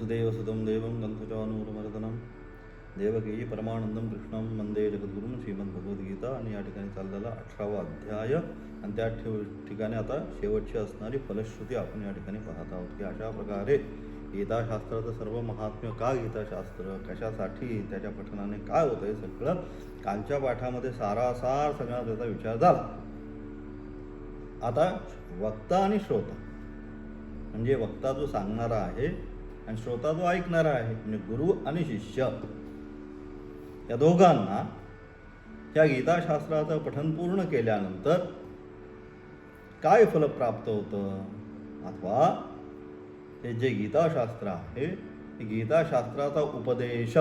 वसुदेवसुतं देवं गंधचानूरमर्दनं देवकी परमानंदम कृष्णम वंदे जगद्गुरुम श्रीमद्भगवद्गीता आणि या ठिकाणी चाललेला अठरावा अध्याय. आणि त्या ठेव ठिकाणी आता शेवटची असणारी फलश्रुती आपण या ठिकाणी पाहत आहोत की अशा प्रकारे गीताशास्त्राचं सर्व महात्म्य का गीताशास्त्र? कशासाठी? त्याच्या पठनाने काय होतं हे सगळं? कालच्या पाठामध्ये सारासार सगळा त्याचा विचार झाला. आता वक्ता आणि श्रोता. म्हणजे वक्ता जो सांगणारा आहे आणि श्रोता जो ऐकणारा आहे. म्हणजे गुरु आणि शिष्य. या दोघांना या गीताशास्त्राचं पठन पूर्ण केल्यानंतर काय फल प्राप्त होतं? अथवा हे जे गीताशास्त्र आहे हे गीताशास्त्राचा उपदेश.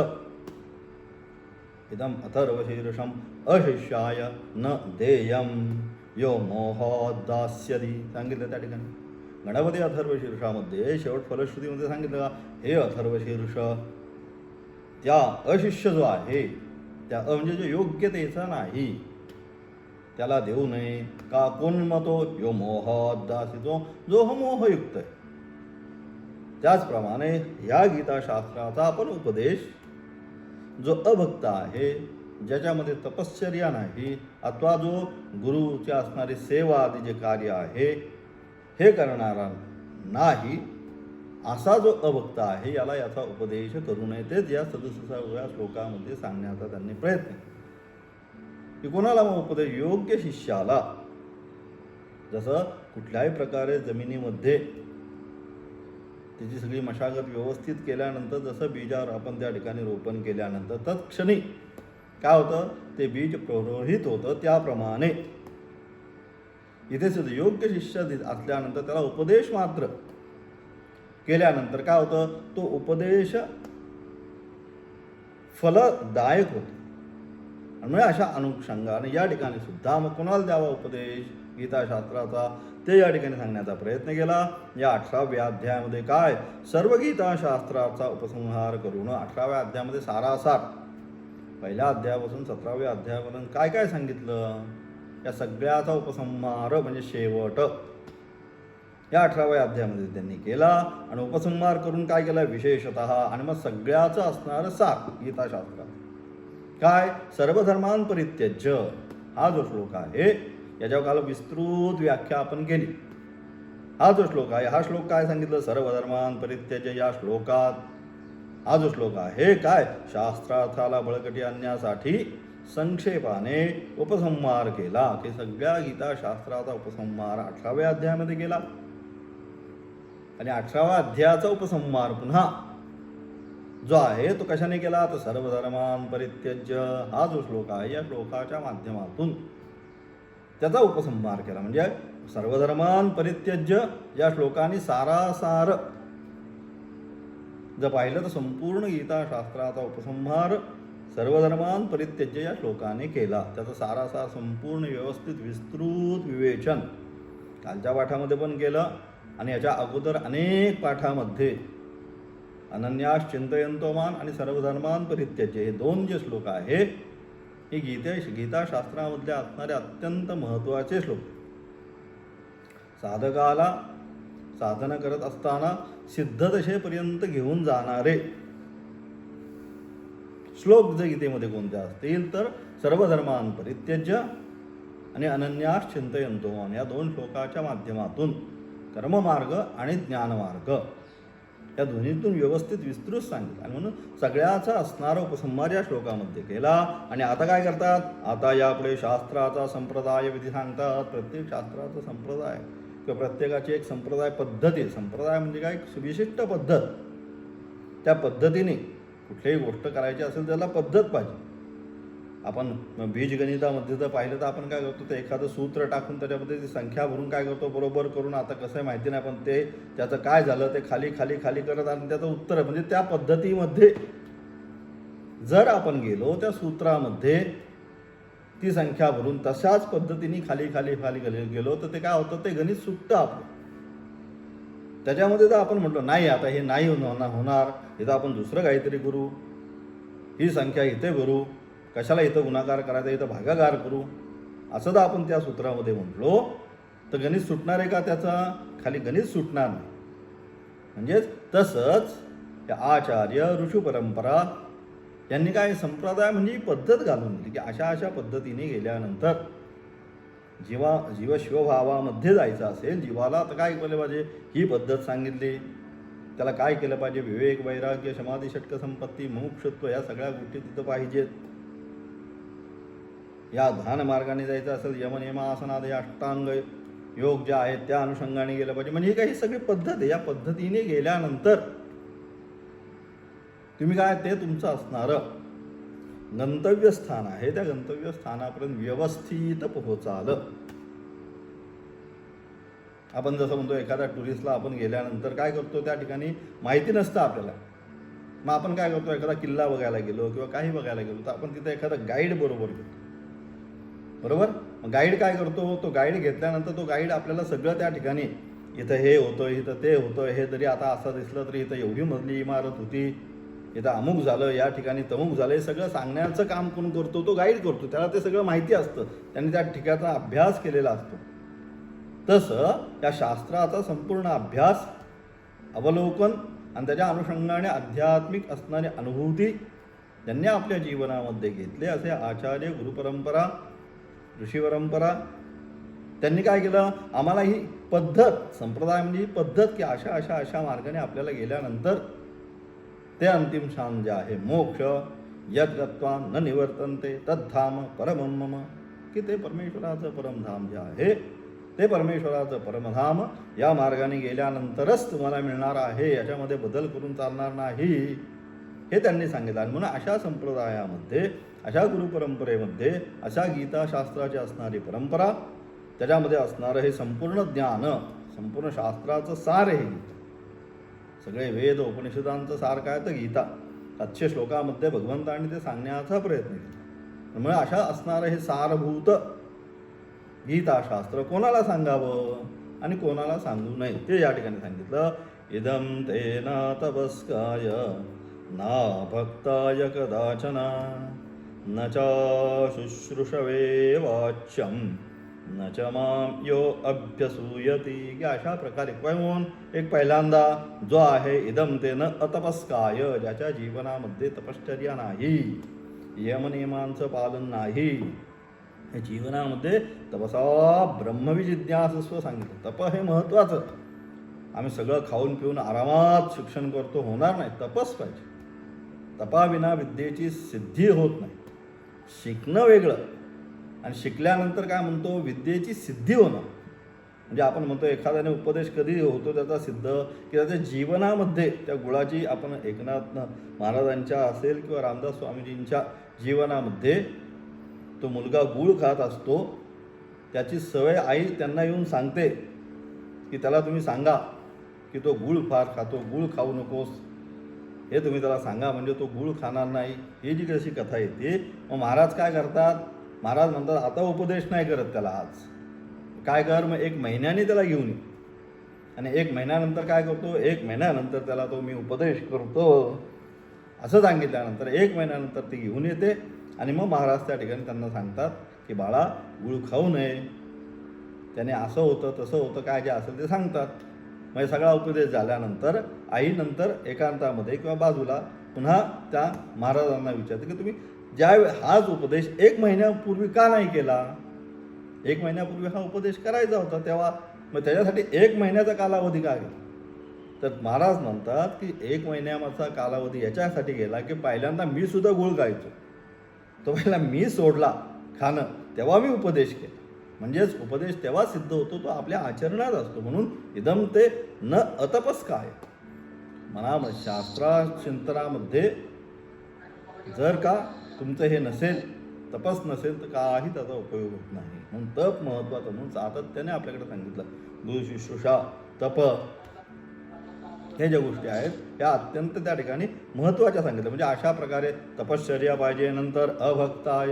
इदम अथर्वशीर्षम अशिष्याय न देयम. यो मोहोदास्यदी सांगितलं त्या ठिकाणी. गणपती अथर्वशीर्षामध्ये शेवट फलश्रुतीमध्ये सांगितलं का? हे अथर्वशीर्ष त्या अशिष्य जो आहे त्या अ म्हणजे जो योग्यतेचा नाही. त्याला देऊ नये. का कोण मतो? यो मोह दासितो. जो हो मोहयुक्त आहे. त्याचप्रमाणे या गीताशास्त्राचा आपण उपदेश जो अभक्त आहे ज्याच्यामध्ये तपश्चर्या नाही अथवा जो गुरुची असणारी सेवा आदी जे कार्य आहे हे करणारा नाही असा जो अभक्त आहे याला याचा उपदेश करू नये. तेच या सदस्याव्या श्लोकामध्ये सांगण्याचा त्यांनी प्रयत्न की कोणाला मग उपदेश? योग्य शिष्याला. जसं कुठल्याही प्रकारे जमिनीमध्ये त्याची सगळी मशागत व्यवस्थित केल्यानंतर जसं बीजावर आपण त्या ठिकाणी रोपण केल्यानंतर तत्क्षणी काय होतं? ते बीज प्ररोहित होतं त्याप्रमाणे. इथे सुद्धा योग्य शिष्य दि- असल्यानंतर त्याला उपदेश मात्र केल्यानंतर काय होतं? तो उपदेश फलदायक होतो. आणि म्हणजे अशा अनुषंगाने या ठिकाणी सुद्धा मग कोणाला द्यावा उपदेश? गीताशास्त्राचा ते या ठिकाणी सांगण्याचा प्रयत्न केला. या अठराव्या अध्यायामध्ये काय? सर्व गीताशास्त्राचा उपसंहार करून अठराव्या अध्यायामध्ये सारासार. पहिल्या अध्यायापासून सतराव्या अध्यायापर्यंत काय काय सांगितलं? या सगळ्याचा उपसंहार म्हणजे शेवट. या अठराव्या अध्यायामध्ये त्यांनी केला आणि उपसंहार करून काय केलं? विशेषत आणि मग सगळ्याचं असणारं साख गीताशास्त्रात. काय? सर्वधर्मान परित्यज्य हा जो श्लोक आहे याच्यावर काल विस्तृत व्याख्या आपण केली. हा जो श्लोक आहे हा श्लोक काय सांगितलं? सर्वधर्मान परित्यज्य या श्लोकात. हा जो श्लोक आहे काय? शास्त्रार्थाला बळकटी आणण्यासाठी संक्षेपाने उपसंहार केला. की सगळ्या गीताशास्त्राचा उपसंहार अठराव्या अध्यायामध्ये केला. आणि अठराव्या अध्यायाचा उपसंहार पुन्हा जो आहे तो कशाने केला? तर सर्वधर्मान परित्यज्य. हा जो श्लोक आहे या श्लोकाच्या माध्यमातून त्याचा उपसंहार केला. म्हणजे सर्वधर्मान परित्यज्य या श्लोकाने सारासार जर पाहिलं तर संपूर्ण गीताशास्त्राचा उपसंहार सर्वधर्मान परित्यज्य या श्लोकाने केला. त्याचा सारासार संपूर्ण व्यवस्थित विस्तृत विवेचन. कालच्या पाठामध्ये पण केलं आणि याच्या अगोदर अनेक पाठामध्ये. अनन्यास चिंतयंतोमान आणि सर्वधर्मान परित्यज्य हे दोन जे श्लोक आहे हे गीते गीताशास्त्रामधले असणारे अत्यंत महत्त्वाचे श्लोक. साधकाला साधना करत असताना सिद्धदशेपर्यंत घेऊन जाणारे श्लोक जर गीतेमध्ये कोणते असतील तर सर्वधर्मान परित्यज्य आणि अनन्यास चिंतयंतोमान या दोन श्लोकाच्या माध्यमातून कर्ममार्ग आणि ज्ञानमार्ग. या दोन्हीतून व्यवस्थित विस्तृत सांगितलं. आणि म्हणून सगळ्याचा असणारा उपसंहार या श्लोकामध्ये केला. आणि आता काय करतात? आता यापुढे शास्त्राचा संप्रदाय विधी सांगतात. प्रत्येक शास्त्राचा संप्रदाय किंवा प्रत्येकाची एक संप्रदाय पद्धती. संप्रदाय म्हणजे काय? एक पद्धत. त्या पद्धतीने कुठलीही गोष्ट करायची असेल त्याला पद्धत पाहिजे. आपण बीजगणितामध्ये जर पाहिलं तर आपण काय करतो ते एखादं सूत्र टाकून त्याच्यामध्ये ती संख्या भरून काय करतो बरोबर करून आता कसं आहे माहिती नाही पण ते त्याचं काय झालं ते खाली खाली खाली करत आणि त्याचं उत्तर म्हणजे त्या पद्धतीमध्ये जर आपण गेलो त्या सूत्रामध्ये ती संख्या भरून तशाच पद्धतीने खाली खाली खाली गेलो तर ते काय होतं ते गणित सुटतं आपलं. त्याच्यामध्ये जर आपण म्हटलं नाही आता हे नाही होणार होणार इथं आपण दुसरं काहीतरी करू ही संख्या इथे भरू कशाला इथं गुणाकार करायचा इथं भागाकार करू असं जर आपण त्या सूत्रामध्ये म्हटलो तर गणित सुटणार आहे का त्याचा? खाली गणित सुटणार नाही. म्हणजेच तसंच या आचार्य ऋषू परंपरा यांनी काय संप्रदाय म्हणजे ही पद्धत घालून दिली की अशा अशा पद्धतीने गेल्यानंतर जीवा जीव शिवभावामध्ये जायचं असेल जीवाला तर काय केलं पाहिजे? ही पद्धत सांगितली. त्याला काय केलं पाहिजे? विवेक वैराग्य समाधी षटक संपत्ती मोक्षत्व या सगळ्या गोष्टी तिथं पाहिजेत. या ध्यान मार्गाने जायचं असेल यम नियम आसनाद अष्टांग योग जे आहेत त्या अनुषंगाने गेलं पाहिजे. म्हणजे ही काही सगळी पद्धत आहे. या पद्धतीने गेल्यानंतर तुम्ही काय ते तुमचं असणारं. गंतव्यस्थान आहे. त्या गंतव्यस्थानापर्यंत व्यवस्थित पोहोचाल. आपण जसं म्हणतो एखाद्या टुरिस्टला आपण गेल्यानंतर काय करतो त्या ठिकाणी माहिती नसतं आपल्याला. मग आपण काय करतो एखादा किल्ला बघायला गेलो किंवा काही बघायला गेलो तर आपण तिथे एखादा गाईड बरोबर घेतो. बरोबर? मग गाईड काय करतो? तो गाईड घेतल्यानंतर तो गाईड आपल्याला सगळं त्या ठिकाणी इथं हे होतं इथं ते होतं हे जरी आता असं दिसलं तरी इथं एवढी मधली इमारत होती. इथं अमुक झालं या ठिकाणी तमुक झालं हे सगळं सांगण्याचं काम कोण करतो तो गाईड करतो. त्याला ते सगळं माहिती असतं. त्याने त्या ठिकाणचा अभ्यास केलेला असतो. तसं या शास्त्राचा संपूर्ण अभ्यास अवलोकन आणि त्याच्या अनुषंगाने आध्यात्मिक असणारी अनुभूती ज्यांनी आपल्या जीवनामध्ये घेतले. असे आचार्य गुरुपरंपरा ऋषी परंपरा त्यांनी काय केलं? आम्हाला ही पद्धत संप्रदाय म्हणजे ही पद्धत की अशा अशा अशा मार्गाने आपल्याला गेल्यानंतर ते अंतिम शान जे आहे मोक्ष. यद न निवर्तनते तद्धाम परमम मम. की ते परमेश्वराचं परमधाम जे आहे ते परमेश्वराचं परमधाम या मार्गाने गेल्यानंतरच तुम्हाला मिळणार आहे याच्यामध्ये बदल करून चालणार नाही. हे त्यांनी सांगितलं. आणि म्हणून अशा संप्रदायामध्ये अशा गुरुपरंपरेमध्ये अशा गीताशास्त्राची असणारी परंपरा त्याच्यामध्ये असणारं हे संपूर्ण ज्ञान संपूर्ण शास्त्राचं सार हे गीता सगळे वेद उपनिषदांचं सार काय तर गीता. सातशे श्लोकामध्ये भगवंतांनी ते सांगण्याचा प्रयत्न केला. त्यामुळे अशा असणारं हे सारभूत गीताशास्त्र कोणाला सांगावं आणि कोणाला सांगू नये ते या ठिकाणी सांगितलं. इदं ना तपस्काय ना भक्ताय कदाचना न चा शुश्रूषवे वाच्यं न च माम यो अभ्यसूयती. की अशा प्रकारे म्हणून एक पहिल्यांदा जो आहे इदम तेन अतपस्काय ज्याच्या जीवनामध्ये तपश्चर्या नाही यमनियमांचं पालन नाही. हे जीवनामध्ये तपसा ब्रह्मविजिज्ञासस्व सांगितलं. तप हे महत्त्वाचं. आम्ही सगळं खाऊन पिऊन आरामात शिक्षण करतो होणार नाही. तपस पाहिजे. तपाविना विद्येची सिद्धी होत नाही. शिकणं वेगळं. आणि शिकल्यानंतर काय म्हणतो विद्येची सिद्धी होणं. म्हणजे आपण म्हणतो एखाद्याने उपदेश कधी होतो त्याचा सिद्ध की त्याच्या जीवनामध्ये त्या गुळाची आपण एकनाथ महाराजांच्या असेल किंवा रामदास स्वामीजींच्या जीवनामध्ये तो मुलगा गूळ खात असतो त्याची सवय आई त्यांना येऊन सांगते की त्याला तुम्ही सांगा की तो गूळ फार खातो गूळ खाऊ नकोस. हे तुम्ही त्याला सांगा म्हणजे तो गूळ खाणार नाही. ही जी कशी कथा येते मग महाराज काय करतात? महाराज म्हणतात आता उपदेश नाही करत त्याला आज. काय कर? मग एक महिन्याने त्याला घेऊन ये. आणि एक महिन्यानंतर काय करतो? एक महिन्यानंतर त्याला तो मी उपदेश करतो. असं सांगितल्यानंतर एक महिन्यानंतर ती घेऊन येते. आणि मग महाराज त्या ठिकाणी त्यांना सांगतात की बाळा गुळ खाऊ नये. त्याने असं होतं तसं होतं काय जे असेल ते सांगतात. म्हणजे सगळा उपदेश झाल्यानंतर आईनंतर एकांतामध्ये किंवा बाजूला पुन्हा त्या महाराजांना विचारते की तुम्ही ज्या हाच उपदेश एक महिन्यापूर्वी का नाही केला? एक महिन्यापूर्वी हा उपदेश करायचा होता तेव्हा मग त्याच्यासाठी एक महिन्याचा कालावधी का गेला? तर महाराज म्हणतात की एक महिन्याचा कालावधी याच्यासाठी गेला की पहिल्यांदा मी सुद्धा गुळ गायचो. तो पहिला मी सोडला खाणं तेव्हा मी उपदेश केला. म्हणजेच उपदेश तेव्हा सिद्ध होतो तो आपल्या आचरणात असतो. म्हणून इदम ते न अतपस काय? म्हणा शास्त्रा चिंतनामध्ये जर का तुमचं हे नसेल तपस नसेल तर काही त्याचा उपयोग होत नाही. म्हणून तप महत्त्वाचं. म्हणून सातत्याने आपल्याकडे सांगितलं. गुरु शुश्रूषा तप. हे ज्या गोष्टी आहेत त्या अत्यंत त्या ठिकाणी महत्त्वाच्या सांगितल्या. म्हणजे अशा प्रकारे तपश्चर्या पाहिजे नंतर अभक्ताय.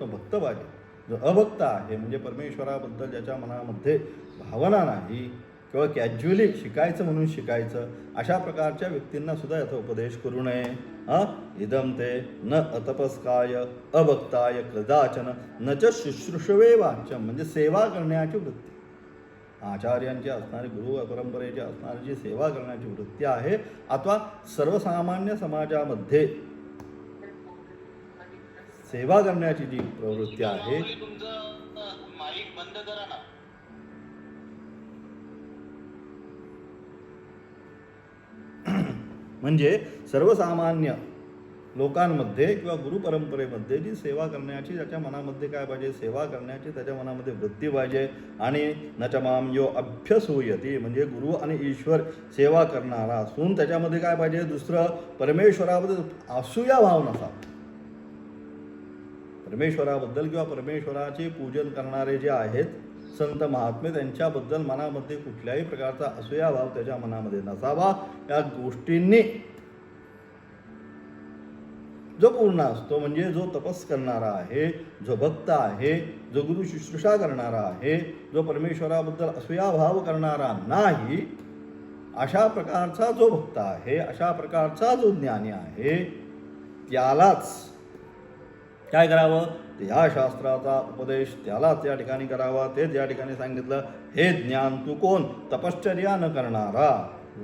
तो भक्त पाहिजे. जो अभक्त आहे म्हणजे परमेश्वराबद्दल ज्याच्या मनामध्ये भावना नाही किंवा कॅज्युअली शिकायचं म्हणून शिकायचं अशा प्रकारच्या व्यक्तींना सुद्धा याचा उपदेश करू नये. हां? इदम ते न अतपस्काय अभक्ताय कदाचन न च शुश्रूषवे वाच्यम म्हणजे सेवा करण्याची वृत्ती. आचार्यांची असणारी गुरु परंपरेची असणारी जी सेवा करण्याची वृत्ती आहे अथवा सर्वसामान्य समाजामध्ये सेवा करण्याची जी प्रवृत्ती आहे तुमचं माईक बंद करा ना म्हणजे सर्वसामान्य लोकांमध्ये किंवा गुरुपरंपरेमध्ये जी सेवा करण्याची त्याच्या मनामध्ये काय पाहिजे सेवा करण्याची त्याच्या मनामध्ये वृत्ती पाहिजे आणि नचमाम यो अभ्यसूयती म्हणजे गुरु आणि ईश्वर सेवा करणारा असून त्याच्यामध्ये काय पाहिजे दुसरं परमेश्वराबद्दल असूया भाव नसावा परमेश्वराबद्दल किंवा परमेश्वराचे पूजन करणारे जे आहेत संत महात्मे त्यांच्याबद्दल मनामध्ये कुठल्याही प्रकारचा असूयाभाव त्याच्या मनामध्ये नसावा. या गोष्टींनी जो पूर्ण असतो म्हणजे जो तपस करणारा आहे जो भक्त आहे जो गुरु शुश्रूषा करणारा आहे जो परमेश्वराबद्दल असूयाभाव करणारा नाही अशा प्रकारचा जो भक्त आहे अशा प्रकारचा जो ज्ञानी आहे त्यालाच काय करावं? या शास्त्राचा उपदेश त्यालाच या ठिकाणी करावा तेच या ठिकाणी सांगितलं हे ज्ञान तू कोण? तपश्चर्या न करणारा.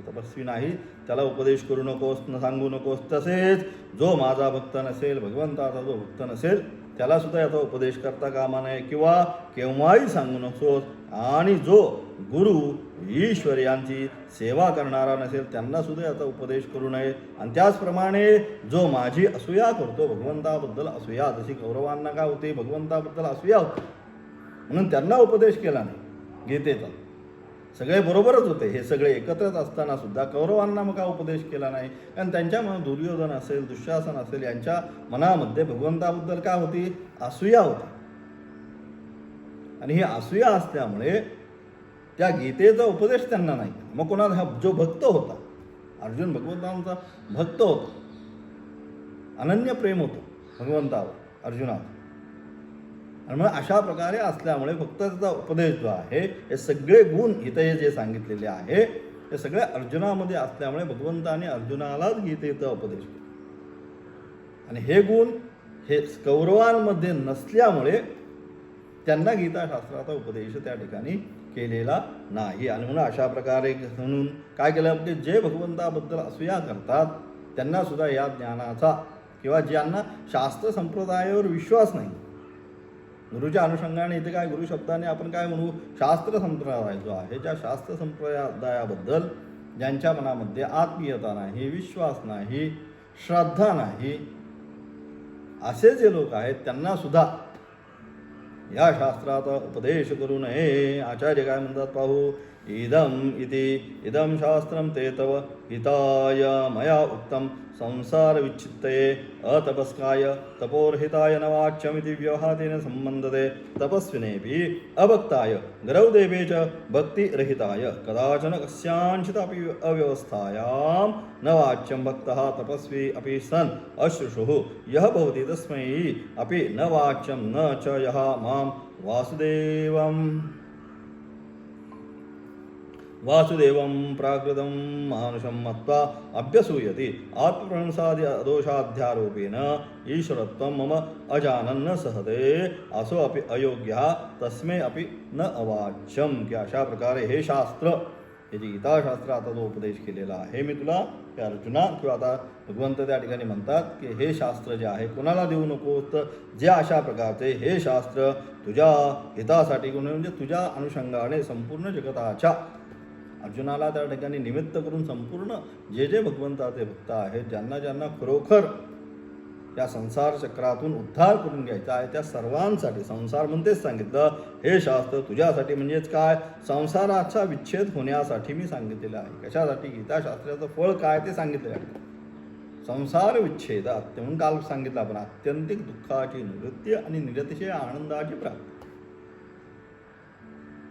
तपस्वी नाही त्याला उपदेश करू नकोस न सांगू नकोस तसेच जो माझा भक्त नसेल भगवंताचा जो भक्त नसेल त्याला सुद्धा याचा उपदेश करता कामा नये किंवा केव्हाही सांगू नकोस. आणि जो गुरु ईश्वर यांची सेवा करणारा नसेल त्यांना सुद्धा याचा उपदेश करू नये. आणि त्याचप्रमाणे जो माझी असूया करतो भगवंताबद्दल असूया. जशी कौरवांना काय होते भगवंताबद्दल असूया होते. म्हणून त्यांना उपदेश केला नाही. गीतेचा. सगळे बरोबरच होते. हे सगळे एकत्रच असताना सुद्धा कौरवांना मग का उपदेश केला नाही. कारण त्यांच्या मनात दुर्योधन असेल दुःशासन असेल यांच्या मनामध्ये भगवंताबद्दल काय होती? असूया होती. आणि ही असूया असल्यामुळे त्या गीतेचा उपदेश त्यांना नाही. मग कोणाला हा जो भक्त होता अर्जुन भगवंतांचा भक्त होता अनन्य प्रेम होतं भगवंतावर अर्जुनावर. आणि मग अशा प्रकारे असल्यामुळे फक्त त्याचा उपदेश जो आहे हे सगळे गुण इथे हे जे सांगितलेले आहे हे सगळे अर्जुनामध्ये असल्यामुळे भगवंताने अर्जुनालाच गीतेचा उपदेश केला. आणि हे गुण हे कौरवांमध्ये नसल्यामुळे त्यांना गीताशास्त्राचा उपदेश त्या ठिकाणी केलेला नाही. आणि म्हणून अशा प्रकारे म्हणून काय केलं? की जे भगवंताबद्दल असूया करतात त्यांना सुद्धा या ज्ञानाचा किंवा ज्यांना शास्त्र संप्रदायावर विश्वास नाही. गुरुच्या अनुषंगाने इथे काय गुरु शब्दाने आपण काय म्हणू? शास्त्र संप्रदाय जो आहे ज्या शास्त्र संप्रदायाबद्दल ज्यांच्या मनामध्ये आत्मीयता नाही विश्वास नाही श्रद्धा नाही असे जे लोक आहेत त्यांना सुद्धा या शास्त्राचा उपदेश करू नये. आचार्य काय म्हणतात पाहू? इदम इति इदम शास्त्रम ते तव हिताय मया उत्तम संसार विच्छित्तये अतपस्काय तपोर्हिताय न वाच्यमिति व्यवहारेण संबंधते तपस्विनेऽपि अभक्ताय गरौदेवे च भक्तिरहिताय कदाचन कस्याञ्चिदपि अव्यवस्थायां न वाच्यं भक्तः तपस्वी अपि सन् अश्रुषुः। यः भवति तस्मै अपि न वाच्यं न च यः मां वासुदेवम् वासुदेवं प्राकृतं मानुषं मत्वा अभ्यसूयति। आत्मप्रंसादि दोषाध्यारोपेण ईश्वरत्वं मम अजानन्न सहते। असो अपि अयोग्यः तस्मै अपि न अवाच्यम की अशा प्रकारे हे शास्त्र। हे जे गीताशास्त्र आता जो उपदेश केलेला आहे मी तुला। हे अर्जुना किंवा आता भगवंत त्या ठिकाणी म्हणतात की हे शास्त्र जे आहे कोणाला देऊ नकोस तर जे अशा प्रकारचे हे शास्त्र तुझ्या हितासाठी कोणी म्हणजे तुझ्या अनुषंगाने संपूर्ण जगताच्या अर्जुनाला त्या ठिकाणी निमित्त करून संपूर्ण जे जे भगवंताचे भक्त आहेत ज्यांना ज्यांना खरोखर या संसार चक्रातून उद्धार करून घ्यायचा आहे त्या सर्वांसाठी संसार म्हणतेच सांगितलं हे शास्त्र तुझ्यासाठी म्हणजेच काय? संसाराचा विच्छेद होण्यासाठी मी सांगितलेलं आहे. कशासाठी? गीताशास्त्राचं फळ काय ते सांगितलेलं आहे संसार विच्छेद म्हणून काल सांगितलं आपण आत्यंतिक दुःखाची निवृत्ती आणि निरतिशय आनंदाची प्राप्ती.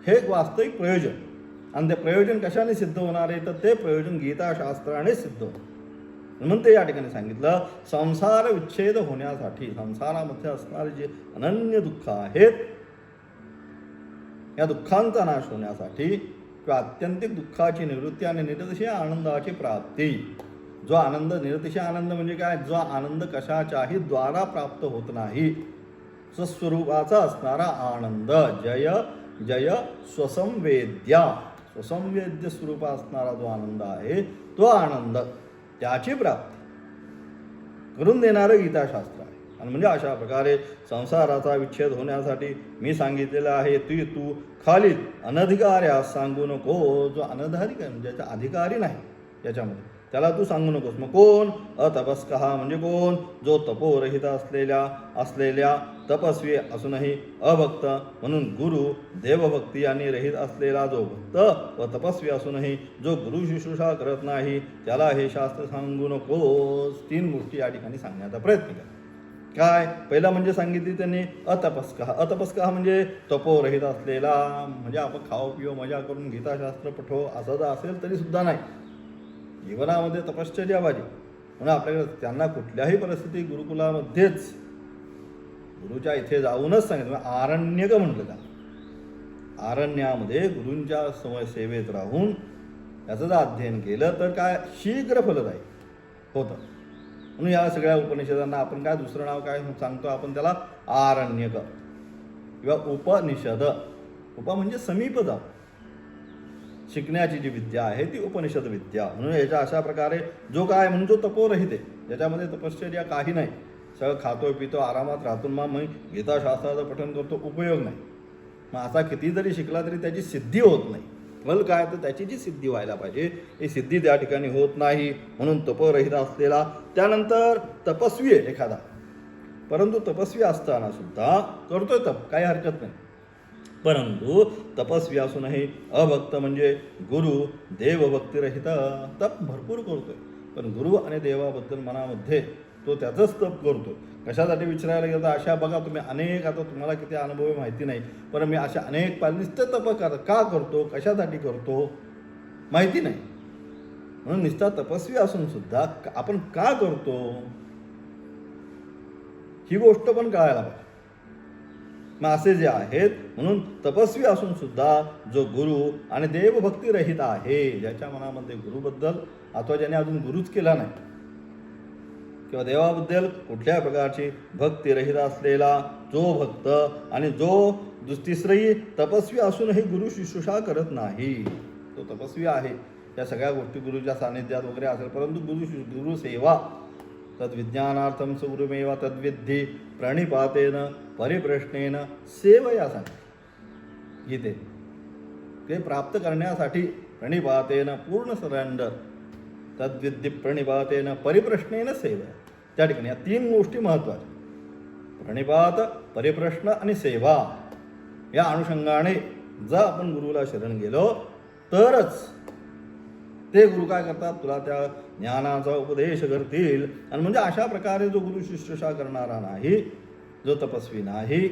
हे एक वास्तविक प्रयोजन. आणि ते प्रयोजन कशाने सिद्ध होणार आहे? तर ते प्रयोजन गीताशास्त्राने सिद्ध होणार. म्हणून ते या ठिकाणी सांगितलं संसार विच्छेद होण्यासाठी संसारामध्ये असणारे जे अनन्य दुःख आहेत या दुःखांचा नाश होण्यासाठी किंवा आत्यंतिक दुःखाची निवृत्ती आणि निरतिशय आनंदाची प्राप्ती. जो आनंद निरतिशय आनंद म्हणजे काय? जो आनंद कशाच्याही द्वारा प्राप्त होत नाही. स्वस्वरूपाचा असणारा आनंद. जय जय स्वसंवेद्या. स्वसंवेद्य स्वरूप असणारा जो आनंद आहे तो आनंद त्याची प्राप्ती करून देणारं गीताशास्त्र आहे. आणि म्हणजे अशा प्रकारे संसाराचा विच्छेद होण्यासाठी मी सांगितलेलं आहे ती तू खाली अनधिकाऱ्यास सांगू नको जो अनधिकारी आहे म्हणजे ज्याचा अधिकारी नाही याच्यामध्ये त्याला तू सांगू नकोस. मग कोण? अतपस्कहा म्हणजे कोण? जो तपोरहित असलेल्या असलेल्या तपस्वी असूनही अभक्त म्हणून गुरु देवभक्ती आणि रहित असलेला जो भक्त व तपस्वी असूनही जो गुरु शुश्रूषा करत नाही त्याला हे शास्त्र सांगू नकोस तीन गोष्टी या ठिकाणी सांगण्याचा प्रयत्न केला. काय? पहिला म्हणजे सांगितली त्यांनी अतपस्कहा. अतपस्कहा म्हणजे तपोरहित असलेला म्हणजे आपण खाओ पिओ मजा करून गीताशास्त्र पठो असं जर असेल तरी सुद्धा नाही. जीवनामध्ये तपश्चर्या पाहिजे म्हणून आपल्याकडे त्यांना कुठल्याही परिस्थिती गुरुकुलामध्येच गुरुच्या इथे जाऊनच सांगितलं. आरण्यक म्हटलं का आरण्यामध्ये गुरूंच्या समय सेवेत राहून याचं जर अध्ययन केलं तर काय? शीघ्र फलदायी होतं. म्हणून या सगळ्या उपनिषदांना आपण काय दुसरं नाव काय सांगतो? आपण त्याला आरण्यक किंवा उपनिषद. उप म्हणजे समीप जाऊ शिकण्याची जी विद्या आहे ती उपनिषद विद्या. म्हणून याच्या अशा प्रकारे जो काय म्हणून जो तपोरहित आहे ज्याच्यामध्ये तपश्चर्या काही नाही. सगळं खातो पितो आरामात राहतो. मग मी गीताशास्त्राचं पठन करतो उपयोग नाही. मग असा किती जरी शिकला तरी त्याची सिद्धी होत नाही. फल काय तर त्याची जी सिद्धी व्हायला पाहिजे ती सिद्धी त्या ठिकाणी होत नाही. म्हणून तपरहित असलेला त्यानंतर तपस्वी आहे एखादा. परंतु तपस्वी असताना सुद्धा करतोय तप काही हरकत नाही. परंतु तपस्वी असूनही अभक्त म्हणजे गुरु देवभक्तिरहित तप भरपूर करतोय. पण गुरु आणि देवाबद्दल मनामध्ये तो त्याचंच तप करतो. कशासाठी विचारायला गेलं तर अशा बघा तुम्ही अनेक आता तुम्हाला किती अनुभव माहिती नाही पण मी अशा अनेक पाल नुसतं तप कर का करतो कशासाठी करतो माहिती नाही. म्हणून नुसता तपस्वी असून सुद्धा आपण का करतो? ही गोष्ट पण कळायला पाहिजे. मग असे जे आहेत म्हणून तपस्वी असून सुद्धा जो गुरु आणि देवभक्तीरहित आहे ज्याच्या मनामध्ये गुरुबद्दल अथवा ज्याने अजून गुरुच केला नाही किंवा देवाबद्दल कुठल्या प्रकारची भक्तिरहित असलेला जो भक्त आणि जो दुस- तपस्वी असूनही गुरु शुश्रूषा करत नाही. तो तपस्वी आहे. या सगळ्या गोष्टी गुरुच्या सानिध्यात वगैरे असेल परंतु गुरु गुरु सेवा. तद्विज्ञानार्थम स तद्विद्धी प्रणिपातेन परिप्रश्नेन सेवया सांग गीते. ते प्राप्त करण्यासाठी प्रणिपातेन पूर्ण सरेंडर तद्विद्य प्रणिपातेन परिप्रश्नेन सेवा। त्या ठिकाणी या तीन गोष्टी महत्त्वाच्या. प्रणिपात परिप्रश्न आणि सेवा या अनुषंगाने जर आपण गुरुला शरण गेलो तरच ते गुरु काय करतात? तुला त्या ज्ञानाचा उपदेश करतील. आणि म्हणजे अशा प्रकारे जो गुरु शुश्रूषा करणारा नाही जो तपस्वी नाही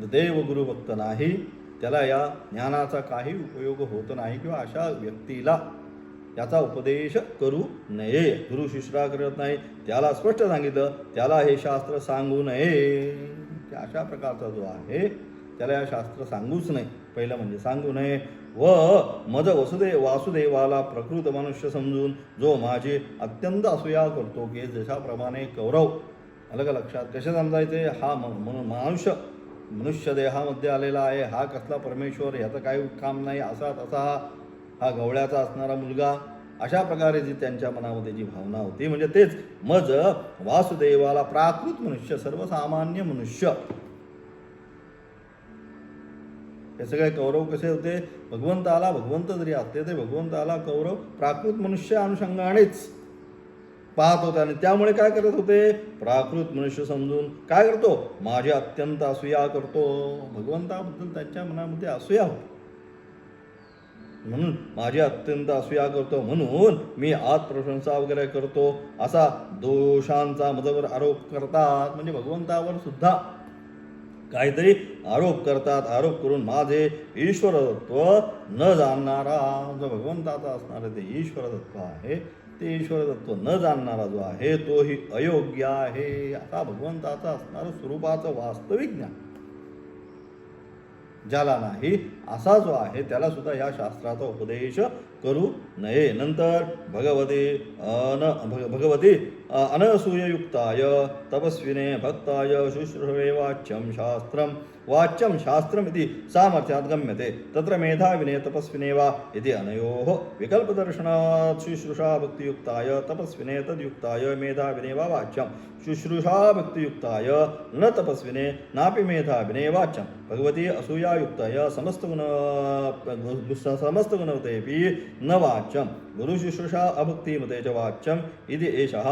जो देवगुरु भक्त नाही त्याला या ज्ञानाचा काही उपयोग होत नाही किंवा अशा व्यक्तीला याचा उपदेश करू नये. गुरु शिष्या करत नाही त्याला स्पष्ट सांगितलं त्याला हे शास्त्र सांगू नये. अशा प्रकारचा जो आहे त्याला या शास्त्र सांगूच नाही पहिलं म्हणजे सांगू नये. व मज वसुदेव वासुदेवाला प्रकृत मनुष्य समजून जो माझे अत्यंत असूया करतो की जशाप्रमाणे कौरव. आलं का लक्षात कसे समजायचे? हा म्हणून मनुष्य मनुष्य देहामध्ये आलेला आहे. हा कसला परमेश्वर? ह्याचं काही काम नाही. असा तसा हा गवळ्याचा असणारा मुलगा अशा प्रकारे जी त्यांच्या मनामध्ये जी भावना होती म्हणजे तेच मज वासुदेवाला प्राकृत मनुष्य सर्वसामान्य मनुष्य. हे सगळे कौरव कसे होते? भगवंताला भगवंत जरी असते ते भगवंताला कौरव प्राकृत मनुष्य अनुषंगानेच पाहत होते आणि त्यामुळे काय करत होते? प्राकृत मनुष्य समजून काय करतो? माझी अत्यंत असूया करतो. भगवंताबद्दल त्यांच्या मनामध्ये असूया होतो. म्हणून माझी अत्यंत असूया करतो. म्हणून मी आत प्रशंसा वगैरे करतो. असा दोषांचा मजवर आरोप करतात. म्हणजे भगवंतावर सुद्धा काहीतरी आरोप करतात. आरोप करून माझे ईश्वरतत्व न जाणणारा जो भगवंताचा असणारं ते ईश्वरतत्व आहे ते ईश्वरतत्व न जाणणारा जो आहे तोही अयोग्य आहे. असा भगवंताचा असणारं स्वरूपाचं वास्तविक ज्ञान. ज्याला नाही असा जो आहे त्याला सुद्धा या शास्त्राचा उपदेश करू नये. नंतर भगवते अन भग भगवती अनसूययुक्ताय तपस्विने भक्ताय शुश्रूषवे वाच्यं शास्त्रं वाच्यं शास्त्रमिति सामर्थ्यात् गम्यते तत्र मेधाविने तपस्विने वा इति अनयोः विकल्पदर्शनात् शुश्रूषाभक्तियुक्ताय तपस्विने तद्युक्ताय मेधाविने वा वाच्यं। शुश्रूषा भक्तियुक्ताय न तपस्विने नापि मेधाविने वाच्यं। भगवती असूयायुक्ताय समस्तगुण समस्तगुणवतेऽपि न वाच्यं। गुरुशुश्रूषा अभक्तिमते च वाच्यम् इति एषः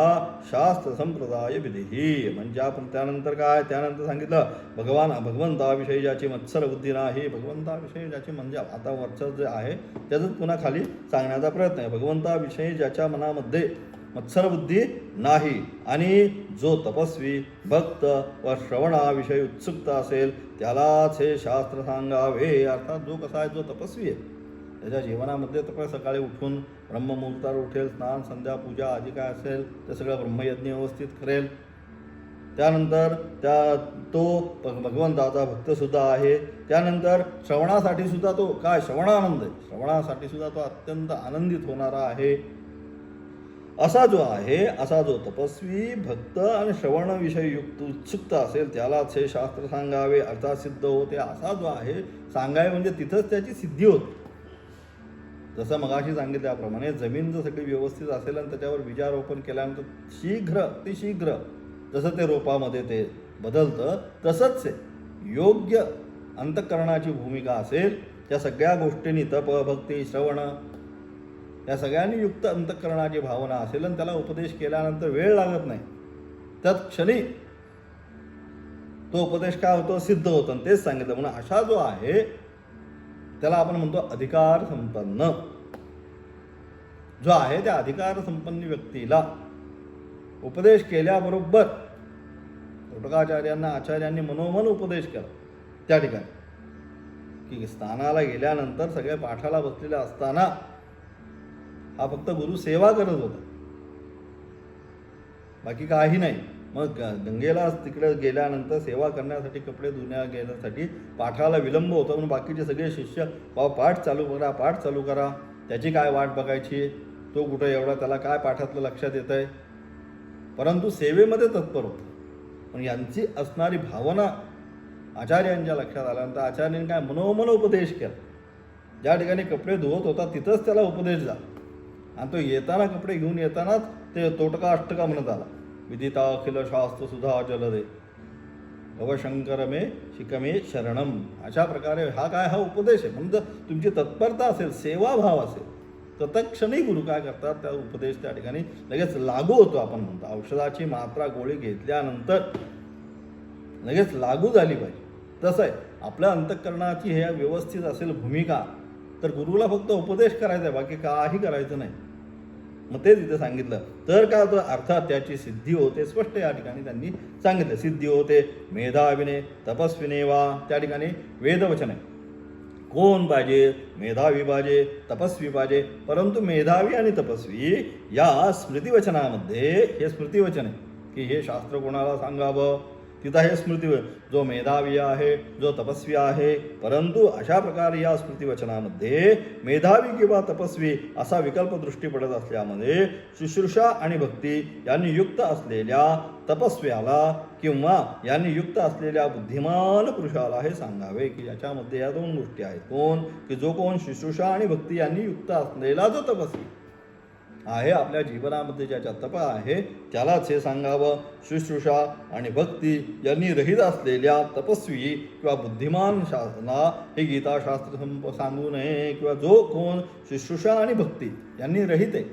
शास्त्रसंप्रदायविधिः म्हणजे आपण त्यानंतर काय त्यानंतर सांगितलं भगवान भगवंताविषयी ज्याची मत्सर बुद्धी नाही भगवंताविषयी ज्याची म्हणजे आता वरचं जे आहे त्याचंच पुन्हा खाली सांगण्याचा प्रयत्न आहे. भगवंताविषयी ज्याच्या मनामध्ये मत्सरबुद्धी नाही आणि जो तपस्वी भक्त व श्रवणाविषयी उत्सुकता असेल त्यालाच हे शास्त्र सांगावे. अर्थात जो कसा आहे जो तपस्वी आहे. त्याच्या जीवनामध्ये तर सकाळी उठून ब्रह्ममुहूर्तावर उठेल स्नान संध्या पूजा आदी काय असेल ते सगळं ब्रह्मयज्ञ व्यवस्थित करेल. त्यानंतर त्या तो भगवंताचा भक्तसुद्धा आहे. त्यानंतर श्रवणासाठी सुद्धा तो काय श्रवणानंद आहे. श्रवणासाठी सुद्धा तो अत्यंत आनंदित होणारा आहे. असा जो आहे असा जो तपस्वी भक्त आणि श्रवणविषयी युक्त उत्सुकता असेल त्यालाच हे शास्त्र सांगावे अर्थात सिद्ध होते. असा जो आहे सांगावे म्हणजे तिथंच त्याची सिद्धी होते. जसं मगाशी सांगितल्याप्रमाणे जमीन जर सगळी व्यवस्थित असेल आणि त्याच्यावर बीजारोपण केल्यानंतर शीघ्र अतिशीघ्र शीघ्र जसं ते रोपामध्ये ते बदलतं तसंच आहे योग्य अंतःकरणाची भूमिका असेल त्या सगळ्या गोष्टींनी तप भक्ती श्रवण या सगळ्यांनी युक्त अंतःकरणाची भावना असेल आणि त्याला उपदेश केल्यानंतर वेळ लागत नाही. त्यात क्षणी तो उपदेश काय होतो? सिद्ध होतो आणि तेच सांगितलं. म्हणून अशा जो आहे त्याला आपण म्हणतो अधिकार संपन्न जो आहे त्या अधिकार संपन्न व्यक्तीला उपदेश केल्याबरोबर तोटकाचार्यांना आचार्यांनी मनोमन उपदेश केला. त्या ठिकाणी. की स्थानाला गेल्यानंतर सगळ्या पाठाला बसलेल्या असताना हा फक्त गुरु सेवा करत होता. बाकी काही नाही. मग ग- गंगेला तिकडे गेल्यानंतर सेवा करण्यासाठी कपडे धुण्या घेण्यासाठी पाठाला विलंब होतो. म्हणून बाकीचे सगळे शिष्य बाबा पाठ चालू करा पाठ चालू करा. त्याची काय वाट बघायची? तो कुठं एवढा त्याला काय पाठातलं लक्षात येत आहे परंतु सेवेमध्ये तत्पर होतो. पण यांची असणारी भावना आचार्यांच्या लक्षात आल्यानंतर आचार्यांनी काय मनोमन उपदेश केला. ज्या ठिकाणी कपडे धुवत होता तिथंच त्याला उपदेश झाला. आणि तो येताना कपडे घेऊन येतानाच ते तोटका अष्टका म्हणत आला. विदिता अखिल शास्त्र सुधा जलदे. भवशंकर मे शिकमे शरणम. अशा प्रकारे हा काय हा उपदेश आहे. म्हणजे तुमची तत्परता असेल सेवाभाव असेल. तत्क्षणी गुरु काय करतात? त्या उपदेश त्या ठिकाणी लगेच लागू होतो आपण म्हणतो. औषधाची मात्रा गोळी घेतल्यानंतर लगेच लागू झाली पाहिजे. तसं आहे. आपल्या अंतःकरणाची हे व्यवस्थित असेल भूमिका तर गुरुला फक्त उपदेश करायचा आहे. बाकी काही करायचं नाही. मग ते तिथे सांगितलं. तर काय होतं? अर्थात त्याची सिद्धी होते. स्पष्ट या ठिकाणी त्यांनी सांगितलं. सिद्धी होते. मेधाविने तपस्विने वा त्या ठिकाणी वेदवचन. आहे कोण पाहिजे मेधावी पाहिजे तपस्वी पाहिजे परंतु मेधावी आणि तपस्वी या स्मृतिवचनामध्ये हे स्मृतिवचन आहे की हे शास्त्र कोणाला सांगावं? तिथं हे स्मृती जो मेधावी आहे जो तपस्वी आहे परंतु अशा प्रकारे या स्मृतिवचनामध्ये मेधावी किंवा तपस्वी असा विकल्प दृष्टी पडत असल्यामध्ये शुश्रूषा आणि भक्ती यांनी युक्त असलेल्या तपस्व्याला किंवा यांनी युक्त असलेल्या बुद्धिमान पुरुषाला हे सांगावे की याच्यामध्ये या दोन गोष्टी आहेत. कोण? की जो कोण शुश्रूषा आणि भक्ती यांनी युक्त असलेला जो तपस्वी आहे आपल्या जीवनामध्ये ज्याच्या तप आहे त्यालाच हे सांगावं. शुश्रूषा आणि भक्ती यांनी रहित असलेल्या तपस्वी किंवा बुद्धिमान शासना हे गीताशास्त्र संप सांगू नये किंवा जो कोण शुश्रूषा आणि भक्ती यांनी रहित आहे.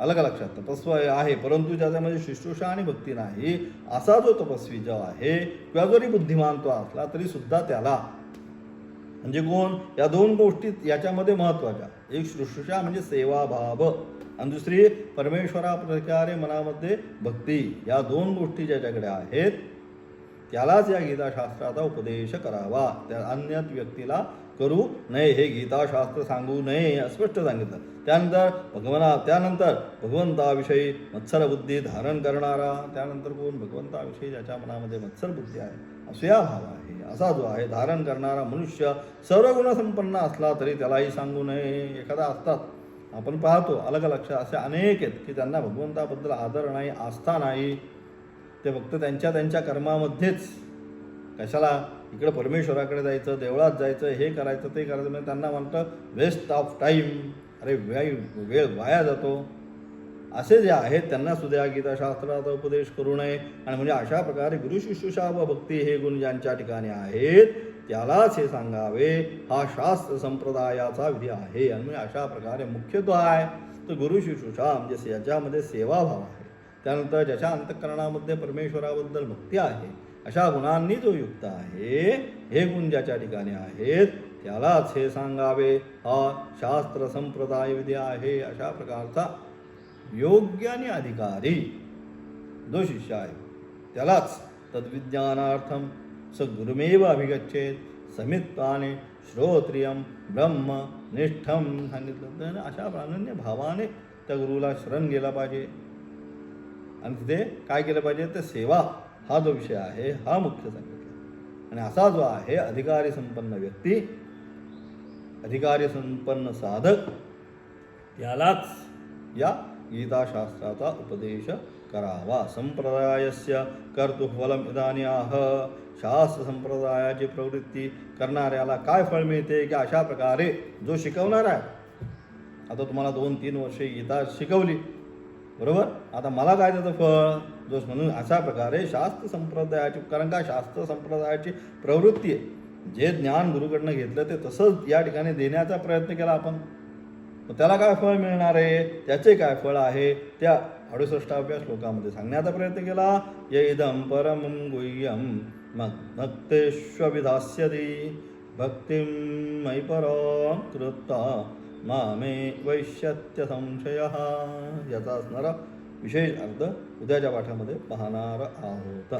अलग लक्षात तपस्व आहे परंतु ज्याच्यामध्ये शुश्रूषा आणि भक्ती नाही असा जो तपस्वी जो आहे किंवा जरी बुद्धिमान तो असला तरी सुद्धा त्याला म्हणजे कोण? या दोन गोष्टी याच्यामध्ये महत्त्वाच्या. एक शुश्रूषा म्हणजे सेवाभाव. आणि दुसरी परमेश्वरा प्रकारे मनामध्ये भक्ती या दोन गोष्टी ज्याच्याकडे आहेत त्यालाच या गीताशास्त्राचा उपदेश करावा. त्या अन्य व्यक्तीला करू नये. हे गीताशास्त्र सांगू नये स्पष्ट सांगितलं. त्यानंतर भगवना त्यानंतर भगवंताविषयी मत्सरबुद्धी धारण करणारा त्यानंतर कोण? भगवंताविषयी ज्याच्या मनामध्ये मत्सरबुद्धी आहे असूयाभाव आहे असा जो आहे धारण करणारा मनुष्य सर्व गुणसंपन्न असला तरी त्यालाही सांगू नये. एखादा असतात आपण पाहतो अलग लक्ष असे अनेक आहेत की त्यांना भगवंताबद्दल आदर नाही आस्था नाही. ते फक्त त्यांच्या त्यांच्या कर्मामध्येच. कशाला? इकडं परमेश्वराकडे जायचं देवळात जायचं हे करायचं ते करायचं. म्हणजे त्यांना म्हणतं वेस्ट ऑफ टाईम अरे वेळ वेळ वाया जातो. असे जे आहेत त्यांना सुद्धा गीताशास्त्राचा उपदेश करू नये. आणि म्हणजे अशा प्रकारे गुरुशुश्रूषा व भक्ती हे गुण ज्यांच्या ठिकाणी आहेत त्यालाच हे सांगावे हा शास्त्र संप्रदायाचा विधी आहे. आणि म्हणजे अशा प्रकारे मुख्यत्व आहे. तर गुरु शुश्रूषा म्हणजे याच्यामध्ये सेवाभाव आहे. त्यानंतर ज्याच्या अंतःकरणामध्ये परमेश्वराबद्दल भक्ती आहे अशा गुणांनी जो युक्त आहे. हे गुण ज्याच्या ठिकाणी आहेत त्यालाच हे सांगावे. हा शास्त्र संप्रदाय विधी आहे. अशा प्रकारचा योग्य आणि अधिकारी जो शिष्य आहे त्यालाच तद्विज्ञानार्थम स गुरुमेव अभिगच्छेत समित्वाने श्रोत्रियम ब्रह्म निष्ठम सांगितलं. तर अशा अनन्य भावाने त्या गुरुला शरण गेला पाहिजे. आणि तिथे काय केलं पाहिजे? तर सेवा हा जो विषय आहे हा मुख्य सांगितला. आणि असा जो आहे अधिकारी संपन्न व्यक्ती अधिकारी संपन्न साधक यालाच या गीताशास्त्राचा उपदेश करावा. संप्रदायस्य कर्तुफलम इदानी आह शास्त्र संप्रदायाची प्रवृत्ती करणाऱ्याला काय फळ मिळते की अशा प्रकारे जो शिकवणार आहे? आता तुम्हाला दोन तीन वर्षे गीता शिकवली. बरोबर? आता मला काय त्याचं फळ? जो म्हणून अशा प्रकारे शास्त्र संप्रदायाची कारण का शास्त्र संप्रदायाची प्रवृत्ती आहे? जे ज्ञान गुरुकडनं घेतलं ते तसंच या ठिकाणी देण्याचा प्रयत्न केला आपण. मग त्याला काय फळ मिळणार आहे? त्याचे काय फळ आहे? त्या अडुसष्टाव्या श्लोकामध्ये सांगण्याचा प्रयत्न केला. ये इदं परम गुह्यं मद्भक्तेष्वभिधास्यति भक्तिं मयि परां कृत्वा मामे वैश्यत्य संशयः याचा असणारा विशेष अर्थ उद्याच्या पाठामध्ये पाहणार आहोत